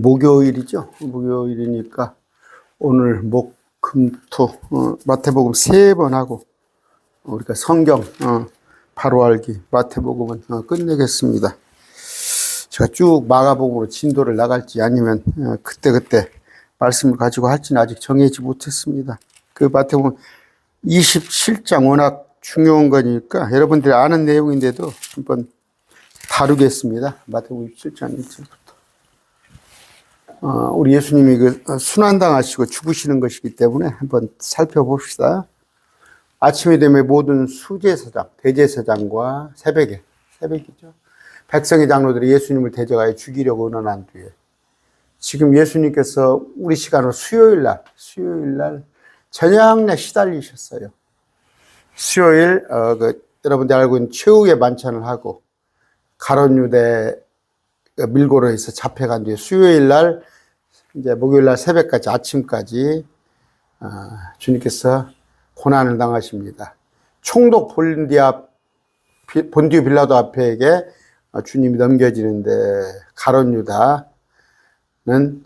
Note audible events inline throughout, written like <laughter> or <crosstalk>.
목요일이죠. 목요일이니까 오늘 목, 금, 토, 어, 마태복음 세 번 하고 우리가 성경 어, 바로 알기 마태복음은 어, 끝내겠습니다. 제가 쭉 마가복음으로 진도를 나갈지 아니면 어, 그때그때 말씀을 가지고 할지는 아직 정해지 못했습니다. 그 마태복음 27장 워낙 중요한 거니까 여러분들이 아는 내용인데도 한번 다루겠습니다. 마태복음 27장 1절부터. 어, 우리 예수님이 그 순환당하시고 죽으시는 것이기 때문에 한번 살펴봅시다. 아침이 되면 모든 수제사장, 대제사장과 새벽에, 새벽이죠. 백성의 장로들이 예수님을 대적하여 죽이려고 의논한 뒤에 지금 예수님께서 우리 시간으로 수요일 날, 수요일 날 저녁내 시달리셨어요. 수요일, 어, 그, 여러분들 알고 있는 최후의 만찬을 하고 가론 유대 밀고로 해서 잡혀간 뒤에 수요일 날 이제 목요일 날 새벽까지 아침까지 어, 주님께서 고난을 당하십니다. 총독 본디아 본디오 빌라도 앞에게 어, 주님이 넘겨지는데 가론 유다는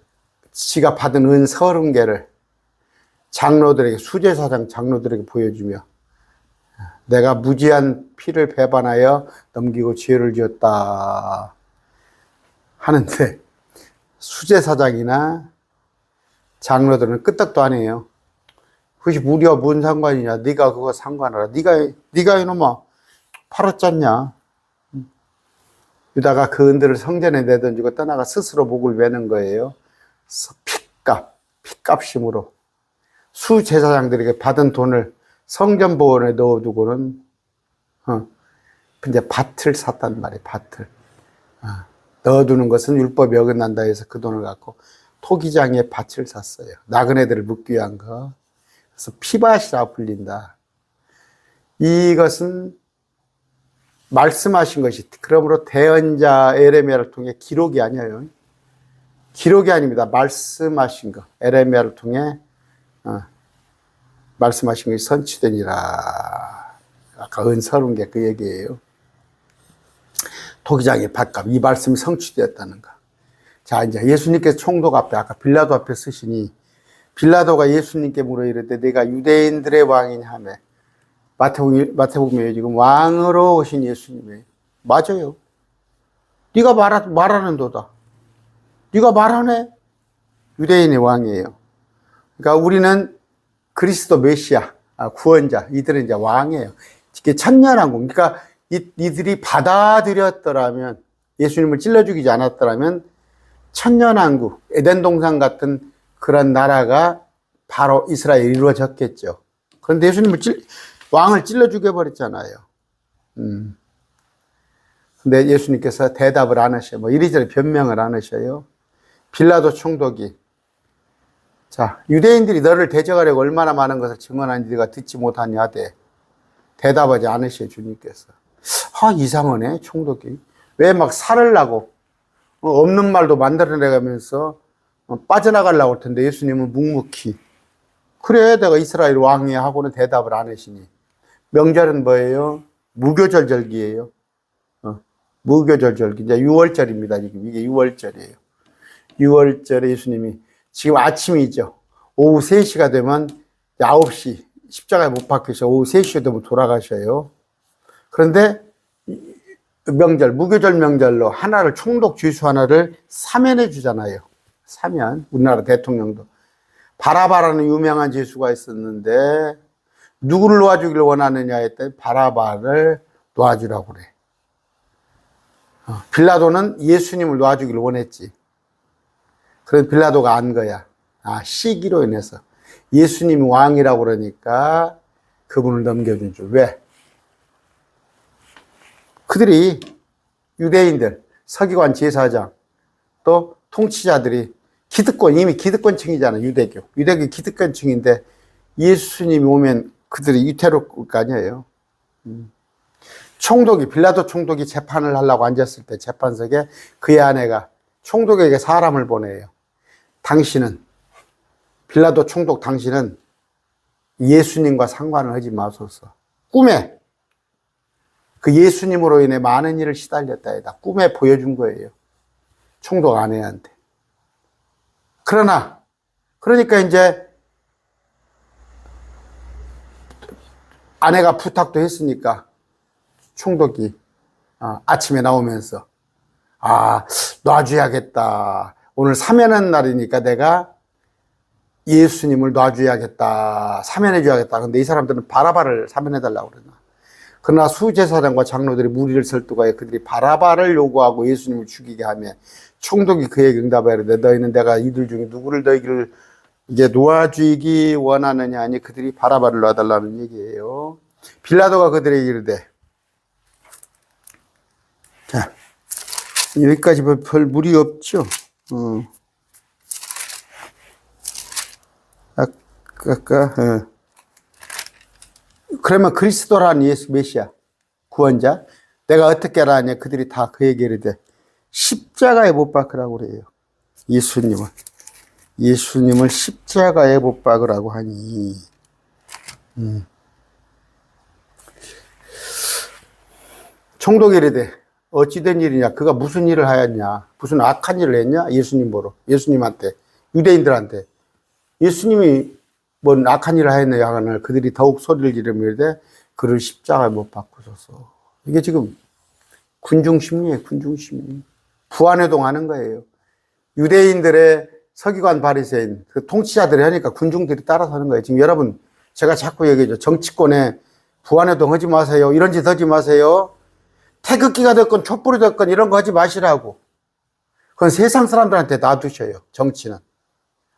지가 받은 은 서른 개를 장로들에게 수제사장 장로들에게 보여주며 내가 무지한 피를 배반하여 넘기고 죄를 지었다 하는데 수제 사장이나 장로들은 끄떡도 안 해요. 그것이 우리와 뭔 상관이냐? 네가 그거 상관하라. 네가 네가 이놈아 팔았잖냐? 유다가 그 은들을 성전에 내던지고 떠나가 스스로 목을 매는 거예요. 핏값, 핏값심으로 수 제사장들에게 받은 돈을 성전 보원에 넣어두고는 어, 이제 밭을 샀단 말이에요. 밭을 어, 넣어두는 것은 율법이 어긋난다 해서 그 돈을 갖고 토기장에 밭을 샀어요. 나그네들을 묻기 위한 거. 그래서 피밭이라 불린다. 이것은 말씀하신 것이 그러므로 대언자 에레미야를 통해 기록이 아니에요. 기록이 아닙니다. 말씀하신 거 에레미야를 통해 어, 말씀하신 것이 선취되니라. 아까 은서른 게그 얘기예요. 토기장의 밭값 이 말씀이 성취되었다는 거. 자 이제 예수님께서 총독 앞에 아까 빌라도 앞에 쓰시니 빌라도가 예수님께 물어 이르되 내가 유대인들의 왕이냐 하며 마태복음, 마태복음에 지금 왕으로 오신 예수님이 맞아요. 네가 말하, 말하는 도다. 네가 말하네. 유대인의 왕이에요. 그러니까 우리는 그리스도 메시아, 아, 구원자, 이들은 이제 왕이에요. 이게 천년왕국. 그러니까 이, 이들이 받아들였더라면, 예수님을 찔러 죽이지 않았더라면, 천년왕국, 에덴 동산 같은 그런 나라가 바로 이스라엘이 이루어졌겠죠. 그런데 예수님을 찔, 왕을 찔러 죽여버렸잖아요. 음. 근데 예수님께서 대답을 안 하셔요. 뭐 이리저리 변명을 안 하셔요. 빌라도 총독이 자, 유대인들이 너를 대적하려고 얼마나 많은 것을 증언하니 네가 듣지 못하냐 하되 대답하지 않으셔 주님께서. 아, 이상하네, 총독이. 왜 막 살을 나고 어, 없는 말도 만들어내가면서 어, 빠져나가려고 할 텐데 예수님은 묵묵히 그래 내가 이스라엘 왕이야 하고는 대답을 안 하시니 명절은 뭐예요? 무교절절기예요. 어, 무교절절기 이제 6월절입니다. 지금 이게 6월절이에요. 6월절에 예수님이 지금 아침이죠. 오후 3시가 되면 9시 십자가에 못 박히셔. 오후 3시가 되면 돌아가셔요. 그런데 명절, 무교절 명절로 하나를 총독 죄수 하나를 사면해 주잖아요. 사면. 우리나라 대통령도. 바라바라는 유명한 죄수가 있었는데 누구를 놓아주기를 원하느냐 했더니 바라바를 놓아주라고 그래. 어, 빌라도는 예수님을 놓아주기를 원했지. 그래서 빌라도가 안 거야. 아, 시기로 인해서. 예수님이 왕이라고 그러니까 그분을 넘겨준 줄. 왜? 그들이 유대인들, 서기관 제사장, 또 통치자들이 기득권, 이미 기득권층이잖아, 유대교. 유대교 기득권층인데 예수님이 오면 그들이 위태로울 거 아니에요. 음. 총독이, 빌라도 총독이 재판을 하려고 앉았을 때 재판석에 그의 아내가 총독에게 사람을 보내요. 당신은, 빌라도 총독 당신은 예수님과 상관을 하지 마소서. 꿈에 그 예수님으로 인해 많은 일을 시달렸다 해다. 꿈에 보여준 거예요. 총독 아내한테. 그러나, 그러니까 이제 아내가 부탁도 했으니까 총독이 아, 아침에 나오면서 아, 놔줘야겠다. 오늘 사면한 날이니까 내가 예수님을 놔줘야겠다. 사면해줘야겠다. 근데 이 사람들은 바라바를 사면해달라고 그러나. 그러나 수제사장과 장로들이 무리를 설득하여 그들이 바라바를 요구하고 예수님을 죽이게 하며 총독이 그에게 응답하여 이르되 너희는 내가 이들 중에 누구를 너희를 이제 놓아주기 원하느냐 하니 그들이 바라바를 놔달라는 얘기예요. 빌라도가 그들에게 이르되 자 여기까지 뭐별 무리 없죠. 어. 아까 어. 그러면 그리스도란 예수 메시아 구원자 내가 어떻게 알았냐? 그들이 다 그에게 이르되 십자가에 못 박으라고 그래요. 예수님을. 예수님을 십자가에 못 박으라고 하니. 음. 총독이 이르되 어찌된 일이냐? 그가 무슨 일을 하였냐? 무슨 악한 일을 했냐? 예수님 보러. 예수님한테 유대인들한테. 예수님이 뭔 악한 일을 하였느냐 하거늘 그들이 더욱 소리를 지르며 이르되 그를 십자가에 못 박고서서. 이게 지금 군중 심리예요 군중 심리. 부안해동하는 거예요. 유대인들의 서기관 바리새인 그 통치자들이 하니까 군중들이 따라서 하는 거예요. 지금 여러분 제가 자꾸 얘기하죠. 정치권에 부안해동 하지 마세요. 이런 짓 하지 마세요. 태극기가 됐건 촛불이 됐건 이런 거 하지 마시라고. 그건 세상 사람들한테 놔두셔요 정치는.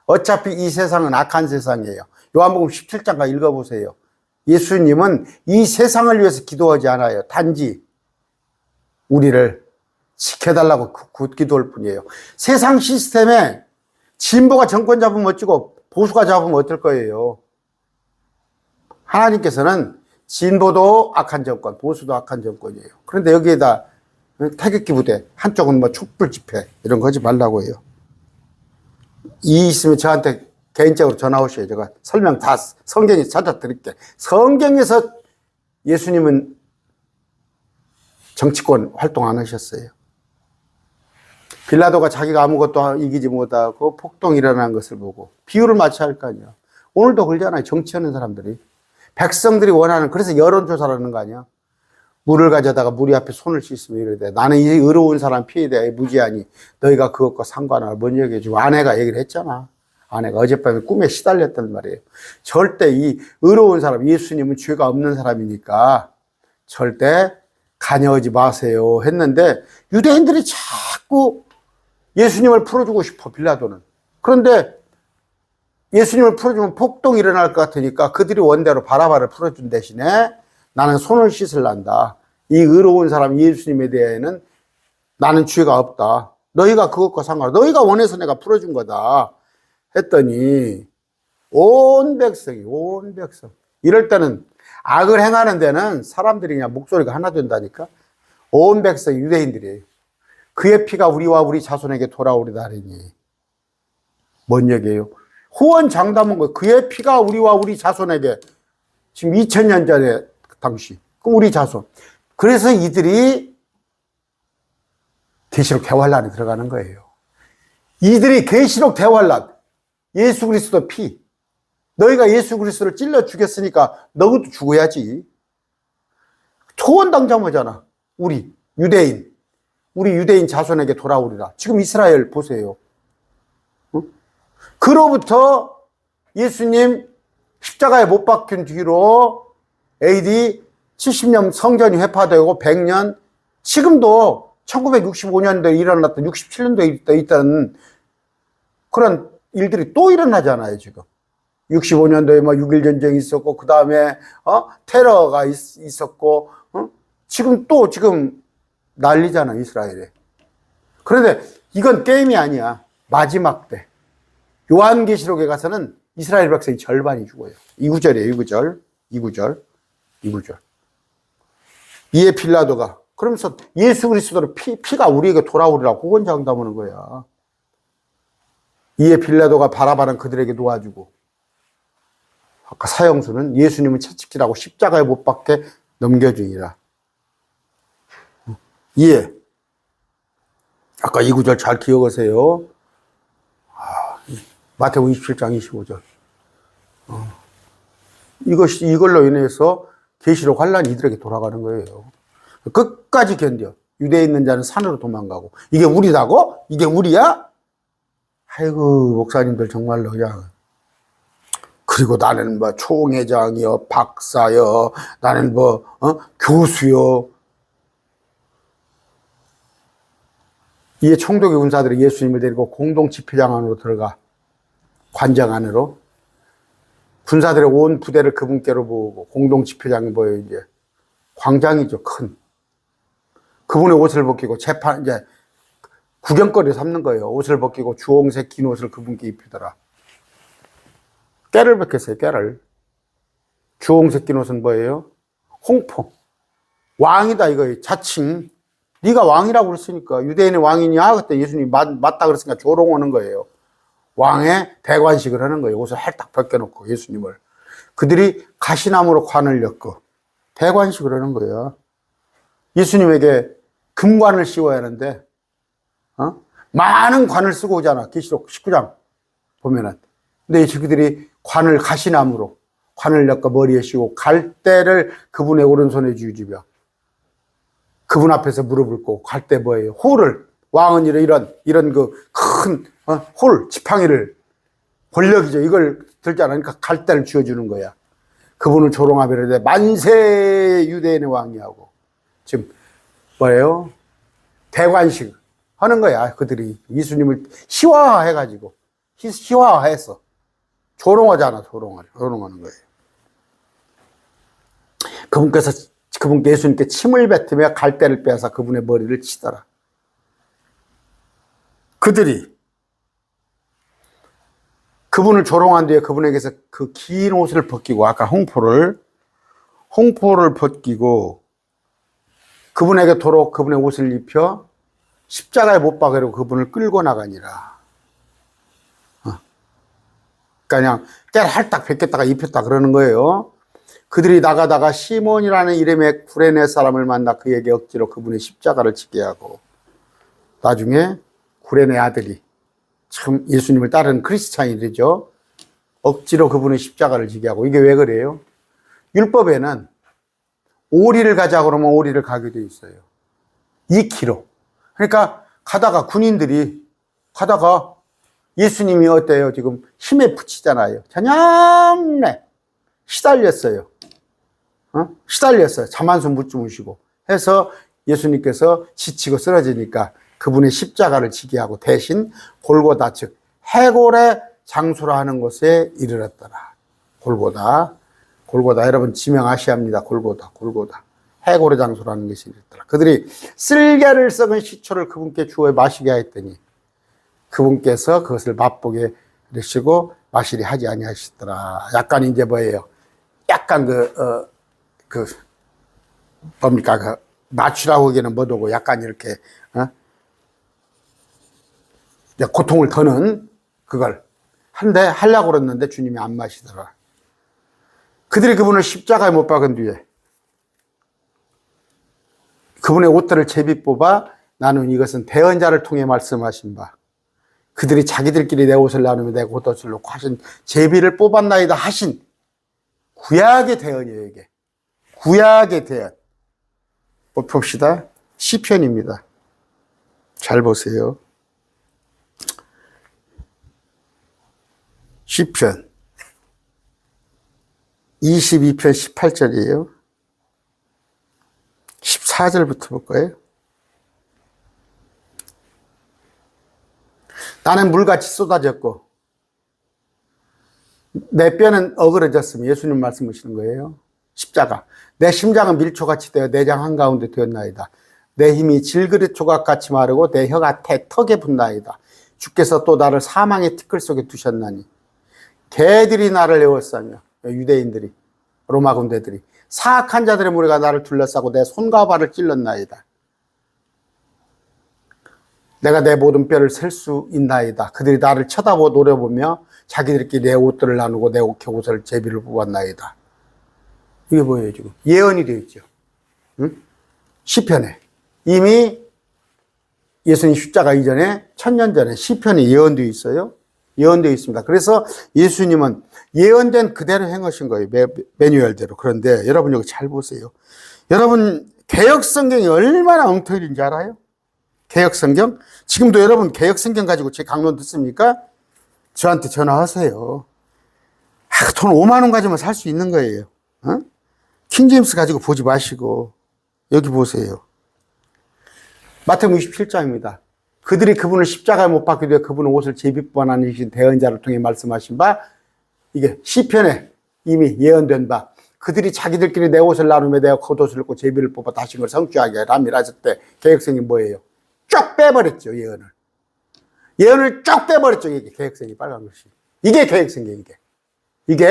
어차피 이 세상은 악한 세상이에요. 요한복음 17장가 읽어보세요. 예수님은 이 세상을 위해서 기도하지 않아요. 단지 우리를 지켜달라고 그- 그 기도할 뿐이에요. 세상 시스템에 진보가 정권 잡으면 어찌고 보수가 잡으면 어떨 거예요. 하나님께서는 진보도 악한 정권, 보수도 악한 정권이에요. 그런데 여기에다 태극기 부대, 한쪽은 뭐 촛불 집회 이런 거 하지 말라고 해요. 이 있으면 저한테 개인적으로 전화 오셔요. 제가 설명 다 성경에 찾아 드릴게. 성경에서 예수님은 정치권 활동 안 하셨어요. 빌라도가 자기가 아무것도 이기지 못하고 폭동이 일어난 것을 보고 비유를 맞춰야 할 거 아니야. 오늘도 그러잖아요. 정치하는 사람들이. 백성들이 원하는, 그래서 여론조사를 하는 거 아니야. 물을 가져다가 물이 앞에 손을 씻으며 이러되 나는 이 의로운 사람 피에 대해 무지하니 너희가 그것과 상관을 뭔 얘기해주고 아내가 얘기를 했잖아. 아내가 어젯밤에 꿈에 시달렸단 말이에요. 절대 이 의로운 사람, 예수님은 죄가 없는 사람이니까 절대 간여하지 마세요 했는데 유대인들이 자꾸 예수님을 풀어주고 싶어, 빌라도는. 그런데 예수님을 풀어주면 폭동이 일어날 것 같으니까 그들이 원대로 바라바를 풀어준 대신에 나는 손을 씻을란다. 이 의로운 사람 예수님에 대해는 나는 죄가 없다. 너희가 그것과 상관, 너희가 원해서 내가 풀어준 거다. 했더니 온 백성이 온 백성. 이럴 때는 악을 행하는 데는 사람들이 그냥 목소리가 하나 된다니까. 온 백성이 유대인들이에요. 그의 피가 우리와 우리 자손에게 돌아오리다 하니. 뭔 얘기예요? 후원 장담한 거. 그의 피가 우리와 우리 자손에게 지금 2000년 전에 당시. 그럼 우리 자손. 그래서 이들이 계시록 대환란에 들어가는 거예요. 이들이 계시록 대환란. 예수 그리스도 피. 너희가 예수 그리스도를 찔러 죽였으니까 너희도 죽어야지. 초원 당자모잖아. 우리 유대인. 우리 유대인 자손에게 돌아오리라. 지금 이스라엘 보세요. 어? 그로부터 예수님 십자가에 못 박힌 뒤로 AD 70년 성전이 회파되고 100년 지금도 1965년도에 일어났던 67년도에 있던 그런 일들이 또 일어나잖아요, 지금. 65년도에 뭐6.1 전쟁이 있었고, 그 다음에, 어, 테러가 있, 었고 어? 지금 또 지금 난리잖아, 이스라엘에. 그런데 이건 게임이 아니야. 마지막 때. 요한계시록에 가서는 이스라엘 백성이 절반이 죽어요. 이 구절이에요, 이 구절. 이 구절. 이 구절. 이에 빌라도가 그러면서 예수 그리스도의 피, 피가 우리에게 돌아오리라고 구원장담하는 거야. 이에 빌라도가 바라바는 그들에게 놓아주고 아까 사형수는 예수님은 채찍질하고 십자가에 못 박게 넘겨주니라. 이에 아까 이 구절 잘 기억하세요. 아, 이 마태복음 27장 25절. 어. 이것이 이걸로 인해서 계시록 환란이 이들에게 돌아가는 거예요. 끝까지 견뎌. 유대에 있는 자는 산으로 도망가고 이게 우리다고? 이게 우리야? 아이고 목사님들 정말로 그냥. 그리고 나는 뭐 총회장이요 박사요 나는 뭐 어? 교수요. 이에 총독의 군사들이 예수님을 데리고 공동 집회장 안으로 들어가. 관장 안으로. 군사들의 온 부대를 그분께로 모으고 공동 집회장이 뭐예요 이제. 광장이죠 큰. 그분의 옷을 벗기고 재판 이제 구경거리 삼는 거예요 옷을 벗기고 주홍색 긴 옷을 그분께 입히더라 깨를 벗겼어요 깨를 주홍색 긴 옷은 뭐예요 홍포 왕이다 이거예요 자칭 네가 왕이라고 그랬으니까 유대인의 왕이냐 그때 예수님이 맞, 맞다 그랬으니까 조롱하는 거예요 왕의 대관식을 하는 거예요. 옷을 할딱 벗겨놓고 예수님을. 그들이 가시나무로 관을 엮고 대관식을 하는 거예요. 예수님에게 금관을 씌워야 하는데, 어? 많은 관을 쓰고 오잖아. 계시록 19장 보면은. 근데 그들이 관을 가시나무로 관을 엮어 머리에 씌우고 갈대를 그분의 오른손에 쥐집여 그분 앞에서 무릎을 꿇고 갈대 뭐예요? 호를 왕은 이런 이런 그큰 어? 홀, 지팡이를, 권력이죠. 이걸 들지 않으니까 갈대를 쥐어주는 거야. 그분을 조롱하며 만세 유대인의 왕이하고. 지금, 뭐예요? 대관식 하는 거야. 그들이 예수님을 희화해가지고. 희화해서. 조롱하잖아, 조롱을. 조롱하는 거예요. 그분께서, 그분께 예수님께 침을 뱉으며 갈대를 빼앗아 그분의 머리를 치더라. 그들이 그분을 조롱한 뒤에 그분에게서 그 긴 옷을 벗기고 아까 홍포를 홍포를 벗기고 그분에게 도록 그분의 옷을 입혀 십자가에 못 박으려고 그분을 끌고 나가니라. 어. 그러니까 그냥 깨를 할딱 벗겼다가 입혔다 그러는 거예요. 그들이 나가다가 시몬이라는 이름의 구레네 사람을 만나 그에게 억지로 그분의 십자가를 지게 하고 나중에 구레네 아들이 참 예수님을 따르는 크리스찬이죠. 억지로 그분의 십자가를 지게 하고 이게 왜 그래요? 율법에는 오리를 가자 그러면 오리를 가게 돼 있어요. 2km. 그러니까 가다가 군인들이 가다가 예수님이 어때요? 지금 힘에 붙이잖아요. 저녁내 시달렸어요. 어? 시달렸어요. 잠 한숨 못 주무시고 해서 예수님께서 지치고 쓰러지니까 그분의 십자가를 지게 하고 대신 골고다 즉 해골의 장수라 하는 곳에 이르렀더라. 골고다. 골고다. 여러분 지명하셔야 합니다. 골고다. 골고다. 해골의 장수라는 것이 이르렀더라. 그들이 쓸개를 썩은 시초를 그분께 주어 마시게 하였더니 그분께서 그것을 맛보게 하시고 마시리 하지 아니하시더라. 약간 이제 뭐예요? 약간 그, 어, 그, 뭡니까? 그, 맞추라고 하기에는 뭐도고 약간 이렇게, 어? 고통을 더는 그걸 한데 하려고 그랬는데 주님이 안 마시더라. 그들이 그분을 십자가에 못 박은 뒤에 그분의 옷들을 제비 뽑아 나는 이것은 대언자를 통해 말씀하신 바 그들이 자기들끼리 내 옷을 나누며 내 옷을 놓고 하신 제비를 뽑았나이다 하신 구약의 대언이에게 구약의 대언 봅시다 시편입니다. 잘 보세요. 시편 22편 18절이에요. 14절부터 볼까요? 나는 물같이 쏟아졌고 내 뼈는 어그러졌으며 예수님 말씀하시는 거예요. 십자가. 내 심장은 밀초같이 되어 내장 한가운데 되었나이다. 내 힘이 질그릇 조각같이 마르고 내 혀가 태, 턱에 붙나이다. 주께서 또 나를 사망의 티끌 속에 두셨나니 개들이 나를 애워싸며 유대인들이 로마 군대들이 사악한 자들의 무리가 나를 둘러싸고 내 손과 발을 찔렀나이다. 내가 내 모든 뼈를 셀 수 있나이다. 그들이 나를 쳐다보 노려보며 자기들끼리 내 옷들을 나누고 내 옷을 제비를 뽑았나이다. 이게 뭐예요 지금? 예언이 되어 있죠. 응? 시편에 이미 예수님 십자가 이전에 천년 전에 시편에 예언되어 있어요. 예언되어 있습니다. 그래서 예수님은 예언된 그대로 행하신 거예요. 매, 매뉴얼대로. 그런데 여러분 여기 잘 보세요. 여러분 개혁 성경이 얼마나 엉터리인지 알아요? 개혁 성경? 지금도 여러분 개혁 성경 가지고 제 강론 듣습니까? 저한테 전화하세요. 아, 돈 5만 원 가지면 살 수 있는 거예요. 어? 킹제임스 가지고 보지 마시고 여기 보세요. 마태복음 27장입니다. 그들이 그분을 십자가에 못 박게 되어 그분의 옷을 제비뿐 아니신 대언자를 통해 말씀하신 바 이게 시편에 이미 예언된 바 그들이 자기들끼리 내 옷을 나누며 내가 겉옷을 입고 제비를 뽑아 다시 그걸 성취하게 하라 하셨대 계획성이 뭐예요? 쫙 빼버렸죠 예언을 예언을 쫙 빼버렸죠 이게 계획성이 빨간 글씨 이게 계획성이 이게 이게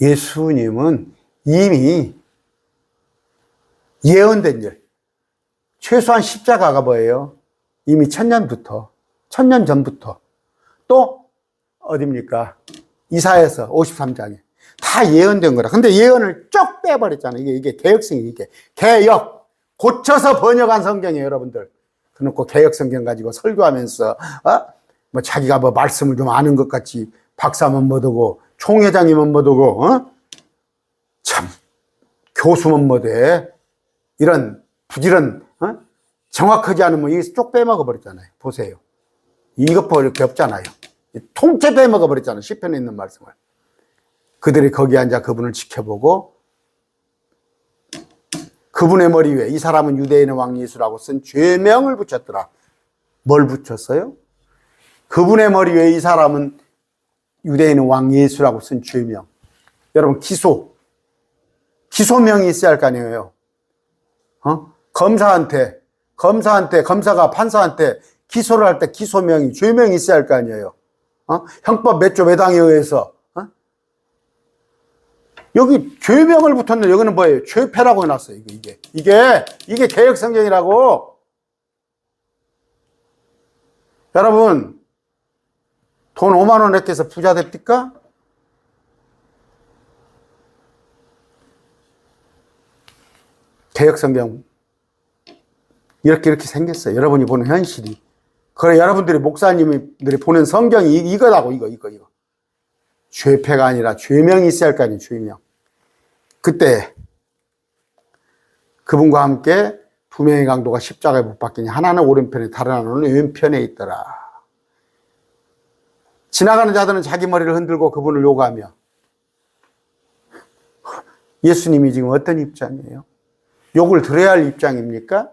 예수님은 이미 예언된 일 최소한 십자가가 뭐예요? 이미 천년부터, 천년 전부터. 또, 어딥니까? 이사에서 53장에. 다 예언된 거라. 근데 예언을 쭉 빼버렸잖아요. 이게, 이게 개혁성이 이게. 개혁. 고쳐서 번역한 성경이에요, 여러분들. 그놓고 개혁 성경 가지고 설교하면서, 어? 뭐 자기가 뭐 말씀을 좀 아는 것 같이 박사면 뭐되고, 총회장이면 뭐되고, 어? 참, 교수면 뭐돼. 이런 부지런 어? 정확하지 않으면 이게 쪽 빼먹어 버렸잖아요. 보세요. 이것도 이렇게 없잖아요. 통째 빼먹어 버렸잖아요. 시편에 있는 말씀을. 그들이 거기 앉아 그분을 지켜보고 그분의 머리 위에 이 사람은 유대인의 왕 예수라고 쓴 죄명을 붙였더라. 뭘 붙였어요? 그분의 머리 위에 이 사람은 유대인의 왕 예수라고 쓴 죄명. 여러분 기소. 기소명이 있어야 할 거 아니에요. 어? 검사한테, 검사한테, 검사가 판사한테 기소를 할 때 기소명이, 죄명이 있어야 할 거 아니에요. 어? 형법 몇조 몇항에 의해서. 어? 여기 죄명을 붙었는데 여기는 뭐예요? 죄패라고 해놨어요. 이게, 이게. 이게, 이게 개혁 성경이라고. 여러분, 돈 5만원 냈게서 부자 됩니까? 개혁 성경 이렇게 이렇게 생겼어요. 여러분이 보는 현실이. 그래 여러분들이 목사님들이 보는 성경이 이- 이거라고 이거 이거 이거. 죄패가 아니라 죄명이 있어야 할 거 아니에요. 죄명. 그때 그분과 함께 두 명의 강도가 십자가에 못 박히니 하나는 오른편에 다른 하나는 왼편에 있더라. 지나가는 자들은 자기 머리를 흔들고 그분을 요구하며 <laughs> 예수님이 지금 어떤 입장이에요? 욕을 들어야 할 입장입니까?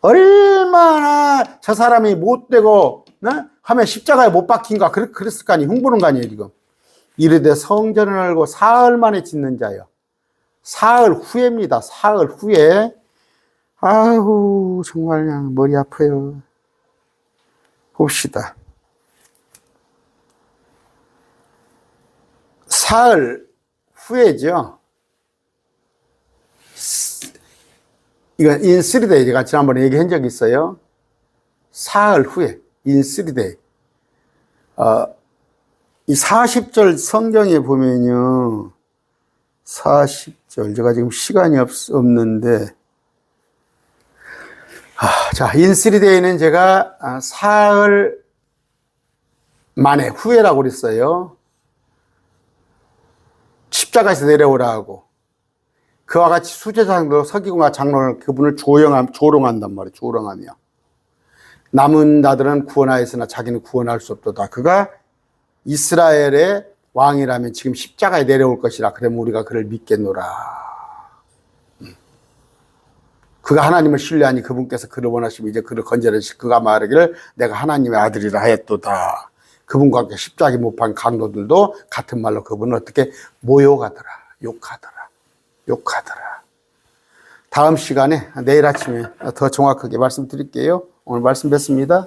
얼마나 저 사람이 못되고 네? 하면 십자가에 못 박힌가? 그랬, 그랬을 거 아니에요. 흉보는 거 아니에요 지금. 이르되 성전을 알고 사흘 만에 짓는 자요 사흘 후에입니다. 사흘 후에. 아우 정말 그냥 머리 아파요. 봅시다. 사흘 후에죠 이거 3day 제가 지난번에 얘기한 적이 있어요. 사흘 후에 3day. 어, 이 40절 성경에 보면요. 40절 제가 지금 시간이 없, 없는데 아, 자, 3day는 제가 아, 사흘 만에 후에라고 그랬어요. 십자가에서 내려오라고. 그와 같이 수제장도 서기관과 장로를 그분을 조용함, 조롱한단 말이에요. 조롱하며. 남은 나들은 구원하였으나 자기는 구원할 수 없도다. 그가 이스라엘의 왕이라면 지금 십자가에 내려올 것이라. 그러면 우리가 그를 믿겠노라. 음. 그가 하나님을 신뢰하니 그분께서 그를 원하시면 이제 그를 건져내시 그가 말하기를 내가 하나님의 아들이라 하였도다. 그분과 함께 십자가에 못판 강도들도 같은 말로 그분을 어떻게 모욕하더라. 욕하더라. 욕하더라. 다음 시간에 내일 아침에 더 정확하게 말씀드릴게요. 오늘 말씀 뵙습니다.